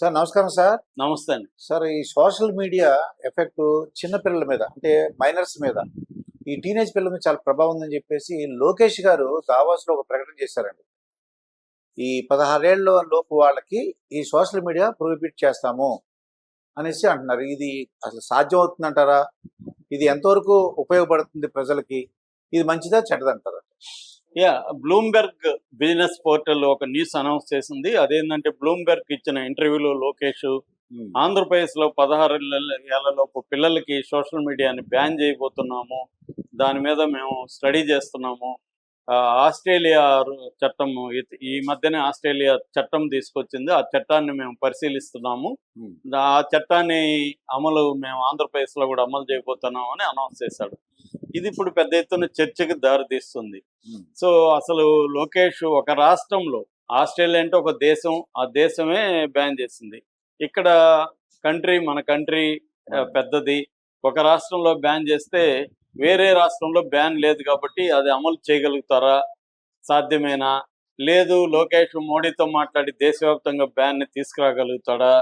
Sir నమస్కారం sir. నమస్తే అండి. సార్ ఈ సోషల్ మీడియా ఎఫెక్ట్ చిన్న పిల్లల మీద అంటే మైనర్స్ మీద ఈ టీనేజ్ పిల్లల మీద చాలా ప్రభావం ఉందని చెప్పేసి లోకేష్ గారు దావాస్లో ఒక ప్రకటన చేశారండి. ఈ పదహారేళ్ళ లోపు వాళ్ళకి ఈ సోషల్ మీడియా ప్రొహిబిట్ చేస్తాము అనేసి అంటున్నారు. ఇది అసలు సాధ్యం అవుతుందంటారా? ఇది ఎంతవరకు ఉపయోగపడుతుంది ప్రజలకి? ఇది మంచిదా చెడ్డదంటారా? యా బ్లూంబెర్గ్ బిజినెస్ పోర్టల్ ఒక న్యూస్ అనౌన్స్ చేసింది. అదేంటంటే బ్లూంబెర్గ్ ఇచ్చిన ఇంటర్వ్యూలో లోకేష్ ఆంధ్రప్రదేశ్లో పదహారు ఏళ్ళలోపు పిల్లలకి సోషల్ మీడియాని బ్యాన్ చేయబోతున్నాము. దాని మీద మేము స్టడీ చేస్తున్నాము. ఆస్ట్రేలియా చట్టం ఈ మధ్యనే ఆస్ట్రేలియా చట్టం తీసుకొచ్చింది. ఆ చట్టాన్ని మేము పరిశీలిస్తున్నాము. Hmm. ఆ చట్టాన్ని అమలు మేము ఆంధ్రప్రదేశ్లో కూడా అమలు చేయబోతున్నాం అని అనౌన్స్ చేశాడు. ఇది ఇప్పుడు పెద్ద ఎత్తున చర్చకి దారితీస్తుంది. సో అసలు లోకేష్ ఒక రాష్ట్రంలో ఆస్ట్రేలియా అంటే ఒక దేశం ఆ దేశమే బ్యాన్ చేసింది. ఇక్కడ కంట్రీ మన కంట్రీ పెద్దది. ఒక రాష్ట్రంలో బ్యాన్ చేస్తే వేరే రాష్ట్రంలో బ్యాన్ లేదు కాబట్టి అది అమలు చేయగలుగుతారా? సాధ్యమేనా? లేదు లోకేష్ మోడీతో మాట్లాడి దేశవ్యాప్తంగా బ్యాన్ని తీసుకురాగలుగుతాడా?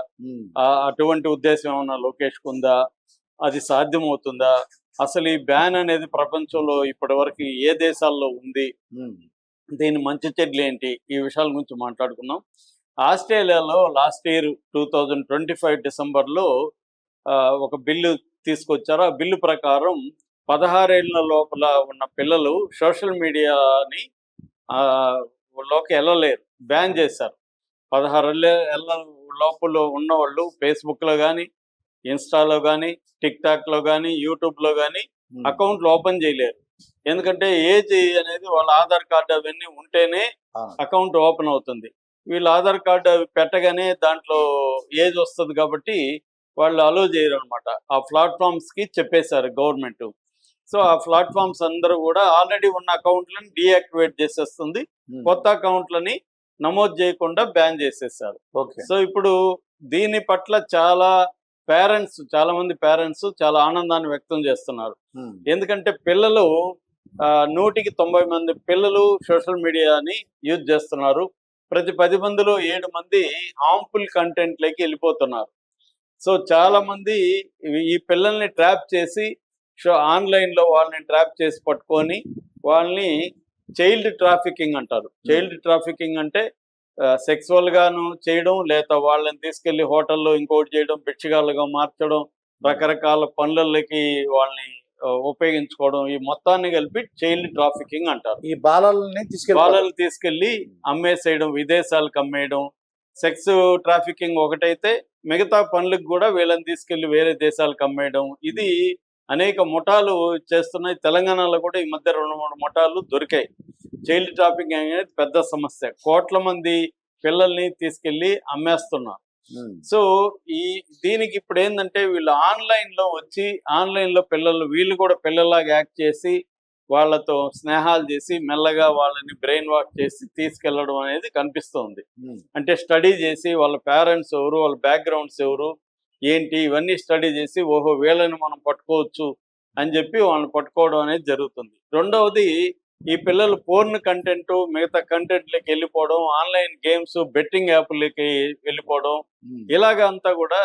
అటువంటి ఉద్దేశం ఏమన్నా లోకేష్ కుందా అది సాధ్యమవుతుందా? అసలు ఈ బ్యాన్ అనేది ప్రపంచంలో ఇప్పటి వరకు ఏ దేశాల్లో ఉంది. దీని మంచి చెడ్లు ఏంటి? ఈ విషయాల గురించి మాట్లాడుకుందాం. ఆస్ట్రేలియాలో last year two thousand twenty five డిసెంబర్లో ఒక బిల్లు తీసుకొచ్చారు. ఆ బిల్లు ప్రకారం పదహారేళ్ళ లోపల ఉన్న పిల్లలు సోషల్ మీడియాని ఆ, లోకి వెళ్ళలేరు. బ్యాన్ చేశారు. పదహారు ఏళ్ళ లోపల ఉన్నవాళ్ళు ఫేస్బుక్లో కానీ ఇన్స్టాలో కానీ టిక్టాక్లో కానీ యూట్యూబ్లో కానీ ఉమ్. అకౌంట్లు ఓపెన్ చేయలేరు. ఎందుకంటే ఏజ్ అనేది వాళ్ళ ఆధార్ కార్డు అవన్నీ ఉంటేనే. అకౌంట్ ఓపెన్ అవుతుంది. వీళ్ళు ఆధార్ కార్డు అవి పెట్టగానే దాంట్లో ఏజ్ వస్తుంది కాబట్టి వాళ్ళు అలో చేయరు అనమాట ఆ ప్లాట్ఫామ్స్కి చెప్పేశారు గవర్నమెంట్. సో ఆ ప్లాట్ఫామ్స్ అందరూ కూడా ఆల్రెడీ ఉన్న అకౌంట్లను డీయాక్టివేట్ చేసేస్తుంది. ఉమ్. కొత్త అకౌంట్లని నమోదు చేయకుండా బ్యాన్ చేసేసారు సో ఇప్పుడు దీని పట్ల చాలా పేరెంట్స్ చాలా మంది పేరెంట్స్ చాలా ఆనందాన్ని వ్యక్తం చేస్తున్నారు. ఎందుకంటే పిల్లలు నూటికి తొంభై మంది పిల్లలు సోషల్ మీడియాని యూజ్ చేస్తున్నారు. ప్రతి పది మందిలో ఏడు మంది హార్మ్ఫుల్ కంటెంట్లోకి వెళ్ళిపోతున్నారు. సో చాలా మంది ఈ పిల్లల్ని ట్రాప్ చేసి షో ఆన్లైన్లో వాళ్ళని ట్రాప్ చేసి పట్టుకొని వాళ్ళని చైల్డ్ ట్రాఫికింగ్ అంటారు. చైల్డ్ ట్రాఫికింగ్ అంటే సెక్సువల్ గాను చేయడం లేదా వాళ్ళని తీసుకెళ్ళి హోటల్లో ఇంకోటి చేయడం బిచ్చగాళ్ళుగా మార్చడం రకరకాల పనులకి వాళ్ళని ఉపయోగించుకోవడం ఈ మొత్తాన్ని కలిపి చైల్డ్ ట్రాఫికింగ్ అంటారు. ఈ బాలల్ని తీసుకెళ్ళి వాళ్ళని తీసుకెళ్ళి అమ్మేసేయడం విదేశాలకు అమ్మేయడం సెక్స్ ట్రాఫికింగ్ ఒకటైతే మిగతా పనులకు కూడా వీళ్ళని తీసుకెళ్ళి వేరే దేశాలకు అమ్మేయడం. ఇది అనేక ముఠాలు చేస్తున్నాయి. తెలంగాణలో కూడా ఈ మధ్య రెండు మూడు ముఠాలు దొరికాయి. చైల్డ్ ట్రాఫికింగ్ అనేది పెద్ద సమస్య కోట్ల మంది పిల్లల్ని తీసుకెళ్ళి అమ్మేస్తున్నారు ఉమ్. సో ఈ దీనికి ఇప్పుడు ఏంటంటే వీళ్ళు ఆన్లైన్లో వచ్చి ఆన్లైన్లో పిల్లలు వీళ్ళు కూడా పిల్లలాగా యాక్ట్ చేసి వాళ్ళతో స్నేహాలు చేసి మెల్లగా వాళ్ళని బ్రెయిన్ వాష్ చేసి తీసుకెళ్ళడం అనేది కనిపిస్తుంది ఉమ్. అంటే స్టడీ చేసి వాళ్ళ పేరెంట్స్ ఎవరు వాళ్ళ బ్యాక్గ్రౌండ్స్ ఎవరు ఏంటి ఇవన్నీ స్టడీ చేసి ఓహో వీళ్ళని మనం పట్టుకోవచ్చు అని చెప్పి వాళ్ళని పట్టుకోవడం అనేది జరుగుతుంది రెండవది ఈ పిల్లలు పోర్న్ కంటెంట్ మిగతా కంటెంట్లకి వెళ్ళిపోవడం ఆన్లైన్ గేమ్స్ బెట్టింగ్ యాప్లకి వెళ్ళిపోవడం ఉమ్. ఇలాగ అంతా కూడా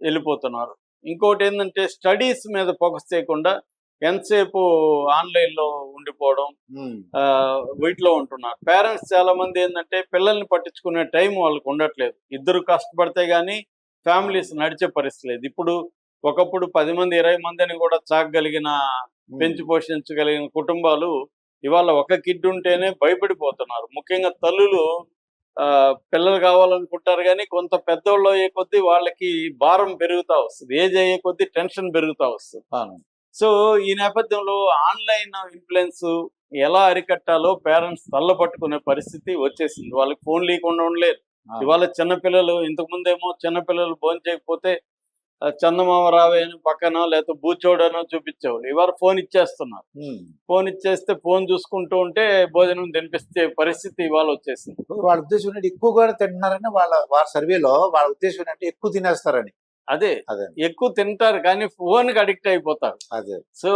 వెళ్ళిపోతున్నారు. ఇంకోటి ఏంటంటే స్టడీస్ మీద ఫోకస్ చేయకుండా ఎంతసేపు ఆన్లైన్లో ఉండిపోవడం ఉమ్. ఆ, వీటిలో ఉంటున్నారు. పేరెంట్స్ చాలా మంది ఏంటంటే పిల్లల్ని పట్టించుకునే టైం వాళ్ళకి ఉండట్లేదు. ఇద్దరు కష్టపడితే గానీ ఫ్యామిలీస్ నడిచే పరిస్థితి లేదు. ఇప్పుడు ఒకప్పుడు పది మంది ఇరవై మందిని కూడా చాకగలిగిన పెంచి పోషించగలిగిన కుటుంబాలు ఇవాళ ఒక కిడ్ ఉంటేనే భయపడిపోతున్నారు ముఖ్యంగా తల్లులు ఆ, పిల్లలు కావాలనుకుంటారు కానీ కొంత పెద్దోళ్ళు అయ్యే కొద్దీ వాళ్ళకి భారం పెరుగుతా వస్తుంది ఏజ్ అయ్యే కొద్దీ టెన్షన్ పెరుగుతా వస్తుంది. సో ఈ నేపథ్యంలో ఆన్లైన్ ఇన్ఫ్లుయెన్స్ ఎలా అరికట్టాలో పేరెంట్స్ తల్ల పట్టుకునే పరిస్థితి వచ్చేసింది వాళ్ళకి ఫోన్ లేకుండా ఉండలేరు ఆ. ఇవాళ చిన్నపిల్లలు ఇంతకు ముందేమో చిన్నపిల్లలు భోజనం చేయకపోతే చందమామ రావే అని పక్కన లేకపోతే బూచోడనో చూపించేవాళ్ళు. ఇవాళ ఫోన్ ఇచ్చేస్తున్నారు. ఫోన్ ఇచ్చేస్తే ఫోన్ చూసుకుంటూ ఉంటే భోజనం తినిపిస్తే పరిస్థితి ఇవాళ వచ్చేసింది. వాళ్ళ ఉద్దేశం ఏంటంటే ఎక్కువ కూడా తింటున్నారని వాళ్ళ వాళ్ళ సర్వేలో వాళ్ళ ఉద్దేశం ఏంటంటే ఎక్కువ తినేస్తారని. అదే. ఎక్కువ తింటారు కానీ ఫోన్కి అడిక్ట్ అయిపోతారు. అదే. సో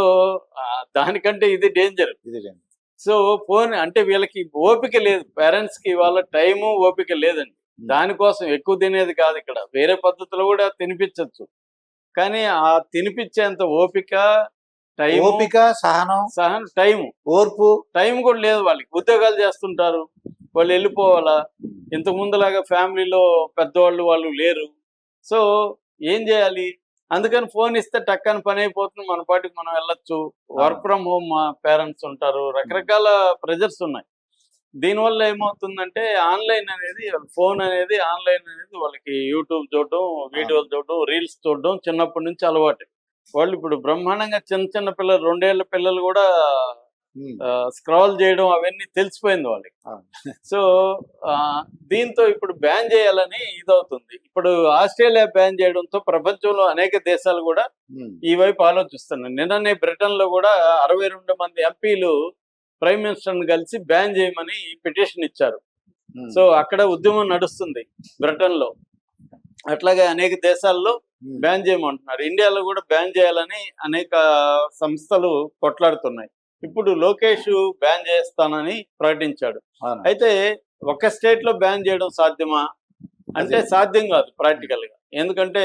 దానికంటే ఇది డేంజర్. ఇది సో ఫోన్ అంటే వీళ్ళకి ఓపిక లేదు. పేరెంట్స్కి వాళ్ళ టైము ఓపిక లేదండి. దానికోసం ఎక్కువ తినేది కాదు ఇక్కడ. వేరే పద్ధతిలో కూడా తినిపించవచ్చు కానీ ఆ తినిపించేంత ఓపిక టైం ఓపిక సహనం సహన టైం ఓర్పు. టైం కూడా లేదు వాళ్ళకి. ఉద్యోగాలు చేస్తుంటారు. వాళ్ళు వెళ్ళిపోవాలా? ఇంతకు ముందులాగా ఫ్యామిలీలో పెద్దవాళ్ళు వాళ్ళు లేరు. సో ఏం చేయాలి? అందుకని ఫోన్ ఇస్తే టక్కని పని అయిపోతుంది. మన పాటికి మనం వెళ్ళొచ్చు. వర్క్ ఫ్రమ్ హోమ్ పేరెంట్స్ ఉంటారు. రకరకాల ప్రెజర్స్ ఉన్నాయి. దీనివల్ల ఏమవుతుందంటే ఆన్లైన్ అనేది ఫోన్ అనేది ఆన్లైన్ అనేది వాళ్ళకి యూట్యూబ్ చూడడం వీడియోలు చూడడం రీల్స్ చూడడం చిన్నప్పటి నుంచి అలవాటు వాళ్ళు ఇప్పుడు బ్రహ్మాండంగా చిన్న చిన్న పిల్లలు రెండేళ్ళ పిల్లలు కూడా. స్క్రాల్ చేయడం అవన్నీ తెలిసిపోయింది వాళ్ళకి. సో దీంతో ఇప్పుడు బ్యాన్ చేయాలని ఇదవుతుంది ఇప్పుడు ఆస్ట్రేలియా బ్యాన్ చేయడంతో ప్రపంచంలో అనేక దేశాలు కూడా. ఈ వైపు ఆలోచిస్తున్నాయి నిన్ననే బ్రిటన్లో కూడా అరవై రెండు మంది ఎంపీలు ప్రైమ్ మినిస్టర్ కలిసి బ్యాన్ చేయమని పిటిషన్ ఇచ్చారు. సో అక్కడ ఉద్యమం నడుస్తుంది బ్రిటన్లో అట్లాగే అనేక దేశాల్లో ఉమ్. బ్యాన్ చేయమంటున్నారు ఇండియాలో కూడా బ్యాన్ చేయాలని అనేక సంస్థలు కొట్లాడుతున్నాయి ఇప్పుడు లోకేష్ బ్యాన్ చేస్తానని ప్రకటించాడు. అయితే ఒక స్టేట్లో బ్యాన్ చేయడం సాధ్యమా అంటే. సాధ్యం కాదు ప్రాక్టికల్గా ఎందుకంటే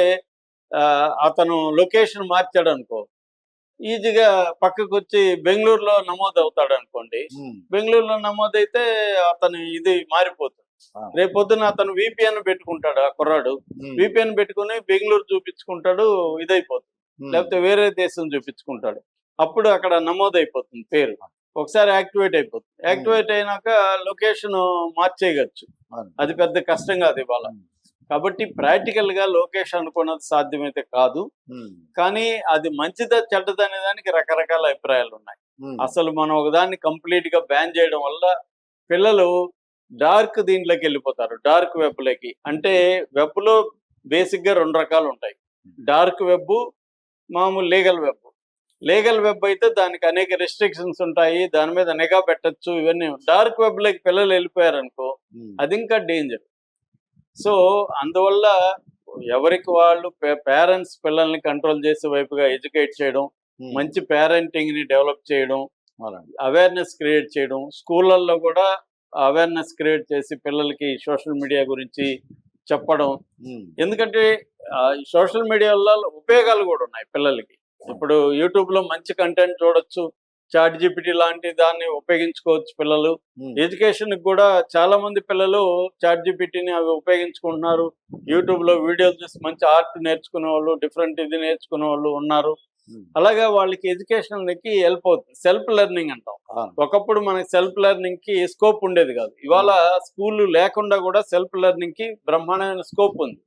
అతను లొకేషన్ మార్చాడు అనుకో ఈజీగా పక్కకు వచ్చి బెంగళూరులో నమోదు అవుతాడు అనుకోండి. బెంగళూరులో నమోదైతే అతను ఇది మారిపోతుంది. రేపొద్దున అతను విపిఎన్ పెట్టుకుంటాడు ఆ కుర్రాడు. విపిఎన్ పెట్టుకుని బెంగళూరు చూపించుకుంటాడు ఇదైపోతుంది. లేకపోతే వేరే దేశం చూపించుకుంటాడు అప్పుడు అక్కడ నమోదు అయిపోతుంది పేరు ఒకసారి యాక్టివేట్ అయిపోతుంది యాక్టివేట్ అయినాక లొకేషన్ మార్చేయగచ్చు అవును. అది పెద్ద కష్టం కాదు ఇవాళ. కాబట్టి ప్రాక్టికల్గా లోకేష్ అనుకున్నది సాధ్యమైతే కాదు. కానీ అది మంచిదా చెడ్డదా అనే దానికి రకరకాల అభిప్రాయాలు ఉన్నాయి. అసలు మనం ఒకదాన్ని కంప్లీట్గా బ్యాన్ చేయడం వల్ల పిల్లలు డార్క్ దీంట్లోకి వెళ్ళిపోతారు. డార్క్ వెబ్లోకి. అంటే వెబ్లో బేసిక్గా రెండు రకాలు ఉంటాయి. డార్క్ వెబ్ మామూలు లీగల్ వెబ్ లీగల్ వెబ్ అయితే దానికి అనేక రెస్ట్రిక్షన్స్ ఉంటాయి. దాని మీద నిఘా పెట్టచ్చు. ఇవన్నీ. డార్క్ వెబ్లోకి పిల్లలు వెళ్ళిపోయారు అనుకో ఉమ్. అది ఇంకా డేంజర్ సో అందువల్ల ఎవరికి వాళ్ళు పేరెంట్స్ పిల్లల్ని కంట్రోల్ చేసే వైపుగా ఎడ్యుకేట్ చేయడం. మంచి పేరెంటింగ్ని డెవలప్ చేయడం. అవేర్నెస్ క్రియేట్ చేయడం స్కూళ్ళల్లో కూడా అవేర్నెస్ క్రియేట్ చేసి పిల్లలకి సోషల్ మీడియా గురించి చెప్పడం. ఎందుకంటే సోషల్ మీడియా వల్ల ఉపయోగాలు కూడా ఉన్నాయి పిల్లలకి ఇప్పుడు యూట్యూబ్లో మంచి కంటెంట్ చూడొచ్చు చాట్ జీపీటీ లాంటి దాన్ని ఉపయోగించుకోవచ్చు పిల్లలు. ఎడ్యుకేషన్ కూడా చాలా మంది పిల్లలు చాట్ జీపీటీని అవి ఉపయోగించుకుంటున్నారు. యూట్యూబ్లో వీడియోలు చూసి మంచి ఆర్ట్ నేర్చుకునే వాళ్ళు డిఫరెంట్ ఇది నేర్చుకునే వాళ్ళు ఉన్నారు. అలాగే వాళ్ళకి ఎడ్యుకేషన్కి హెల్ప్ అవుతుంది. సెల్ఫ్ లెర్నింగ్ అంటాం. ఒకప్పుడు మనకి సెల్ఫ్ లెర్నింగ్కి స్కోప్ ఉండేది కాదు. ఇవాళ స్కూల్ లేకుండా కూడా సెల్ఫ్ లెర్నింగ్కి బ్రహ్మాండమైన స్కోప్ ఉంది.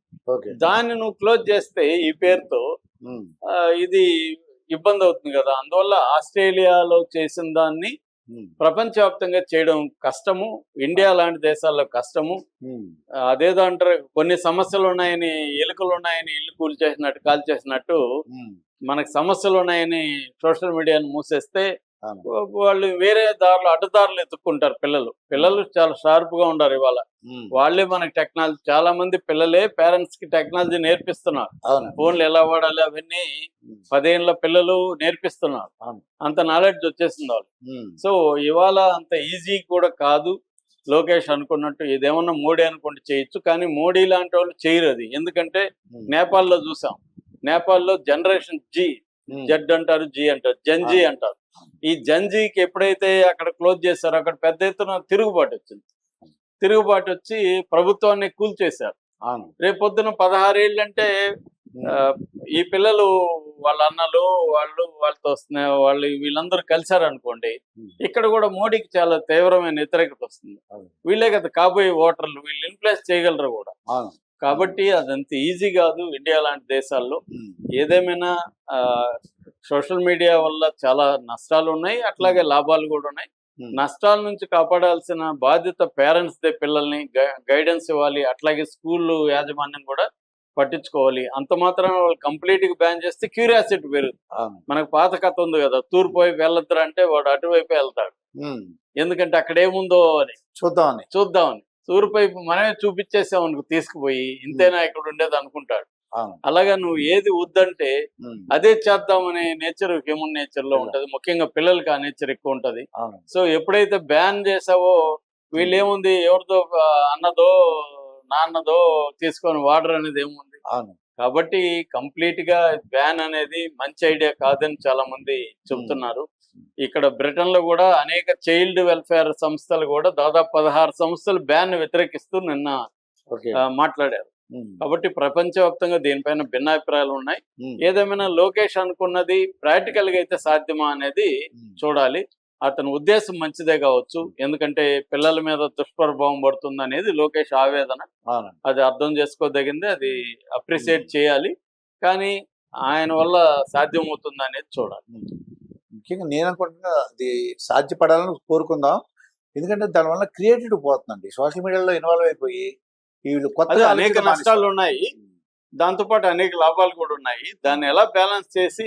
దాన్ని నువ్వు క్లోజ్ చేస్తే ఈ పేరుతో ఇది ఇబ్బంది అవుతుంది కదా అందువల్ల ఆస్ట్రేలియాలో చేసిన దాన్ని. ప్రపంచవ్యాప్తంగా చేయడం కష్టము ఇండియా లాంటి దేశాల్లో కష్టము. అదేదో అంటారు కొన్ని సమస్యలు ఉన్నాయని ఎలుకలు ఉన్నాయని ఇల్లు కూల్ చేసినట్టు కాల్ చేసినట్టు. మనకు సమస్యలు ఉన్నాయని సోషల్ మీడియాను మూసేస్తే. వాళ్ళు వేరే దారులు అడ్డదారులు ఎత్తుక్కుంటారు పిల్లలు. పిల్లలు చాలా షార్ప్గా ఉండారు ఇవాళ. వాళ్ళే మనకి టెక్నాలజీ చాలా మంది పిల్లలే పేరెంట్స్కి టెక్నాలజీ నేర్పిస్తున్నారు. ఫోన్లు ఎలా వాడాలి అవన్నీ పదేళ్ళ పిల్లలు నేర్పిస్తున్నారు. అంత నాలెడ్జ్ వచ్చేసింది వాళ్ళు. సో ఇవాళ అంత ఈజీ కూడా కాదు. లోకేష్ అనుకున్నట్టు ఇదేమన్నా మోడీ అనుకుంటే చేయొచ్చు కానీ మోడీ లాంటి వాళ్ళు చేయరు అది. ఎందుకంటే. నేపాల్లో చూసాం. నేపాల్లో జనరేషన్ జీ. జడ్ అంటారు జీ అంటారు జంజీ అంటారు. ఈ జంజీకి ఎప్పుడైతే అక్కడ క్లోజ్ చేశారో అక్కడ పెద్ద ఎత్తున తిరుగుబాటు వచ్చింది. తిరుగుబాటు వచ్చి ప్రభుత్వాన్ని కూల్చేశారు అవును. రేపు పొద్దున పదహారేళ్ళు అంటే ఈ పిల్లలు వాళ్ళ అన్నలు వాళ్ళు వాళ్ళతో వాళ్ళు వీళ్ళందరూ కలిశారు అనుకోండి. ఇక్కడ కూడా మోడీకి చాలా తీవ్రమైన వ్యతిరేకత వస్తుంది. వీళ్ళే కదా కాబోయే ఓటర్లు వీళ్ళు ఇన్ఫ్లుయెన్స్ చేయగలరు కూడా. కాబట్టి అదంత ఈజీ కాదు ఇండియా లాంటి దేశాల్లో. ఏదేమైనా సోషల్ మీడియా వల్ల చాలా నష్టాలు ఉన్నాయి అట్లాగే లాభాలు కూడా ఉన్నాయి. నష్టాల నుంచి కాపాడాల్సిన బాధ్యత పేరెంట్స్ దే పిల్లల్ని గైడెన్స్ ఇవ్వాలి అట్లాగే స్కూల్ యాజమాన్యం కూడా పట్టించుకోవాలి. అంత మాత్రం వాళ్ళు కంప్లీట్గా బ్యాన్ చేస్తే క్యూరియాసిటీ పెరుగుతుంది మనకు పాత కథ ఉంది కదా తూర్పు వైపు వెళ్ళొద్దురా అంటే వాడు అటువైపు వెళ్తాడు. ఎందుకంటే అక్కడ ఏముందో అని. చూద్దామని. చూద్దామని. తూర్పు వైపు మనమే చూపించేసాం అనుకో తీసుకుపోయి ఇంతేనా ఇక్కడ ఉండేది అనుకుంటాడు. అలాగా నువ్వు ఏది వద్దంటే. అదే చేద్దామనే నేచర్ హ్యూమన్ నేచర్లో. ఉంటది. ముఖ్యంగా పిల్లలకి ఆ నేచర్ ఎక్కువ ఉంటది. సో ఎప్పుడైతే బ్యాన్ చేసావో వీళ్ళు ఏముంది? ఎవరిదో అన్నదో నాన్నదో తీసుకొని వాడరు అనేది ఏముంది? కాబట్టి కంప్లీట్గా బ్యాన్ అనేది మంచి ఐడియా కాదని చాలా మంది చెబుతున్నారు ఇక్కడ బ్రిటన్లో కూడా అనేక చైల్డ్ వెల్ఫేర్ సంస్థలు కూడా దాదాపు పదహారు సంస్థలు బ్యాన్ వ్యతిరేకిస్తూ నిన్న మాట్లాడారు. కాబట్టి ప్రపంచవ్యాప్తంగా దీనిపైన భిన్నాభిప్రాయాలు ఉన్నాయి. ఏదేమైనా లోకేష్ అనుకున్నది ప్రాక్టికల్గా అయితే సాధ్యమా అనేది. చూడాలి. అతని ఉద్దేశం మంచిదే కావచ్చు. ఎందుకంటే పిల్లల మీద దుష్ప్రభావం పడుతుంది అనేది లోకేష్ ఆవేదన. అది అర్థం చేసుకోదగింది అది అప్రిసియేట్ చేయాలి. కానీ ఆయన వల్ల సాధ్యమవుతుంది అనేది చూడాలి. ముఖ్యంగా నేను అనుకుంటున్నా అది సాధ్యపడాలని కోరుకుందాం. ఎందుకంటే దానివల్ల క్రియేటివిటీ పోతుందండి. సోషల్ మీడియాలో ఇన్వాల్వ్ అయిపోయి వీళ్ళు కొత్త అనేక నష్టాలు ఉన్నాయి. దాంతోపాటు అనేక లాభాలు కూడా ఉన్నాయి. దాన్ని ఎలా బ్యాలెన్స్ చేసి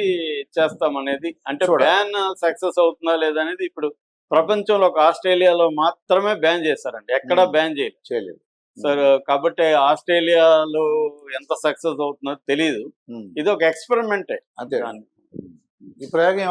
చేస్తాం అనేది అంటే. బ్యాన్ సక్సెస్ అవుతుందా లేదా అనేది ఇప్పుడు ప్రపంచంలో ఒక ఆస్ట్రేలియాలో మాత్రమే బ్యాన్ చేశారండి. ఎక్కడ. బ్యాన్ చేయలేదు. సార్ కాబట్టి ఆస్ట్రేలియాలో ఎంత సక్సెస్ అవుతుందో తెలియదు ఇది ఒక ఎక్స్పెరిమెంటే అంతే. ఈ ప్రయోగం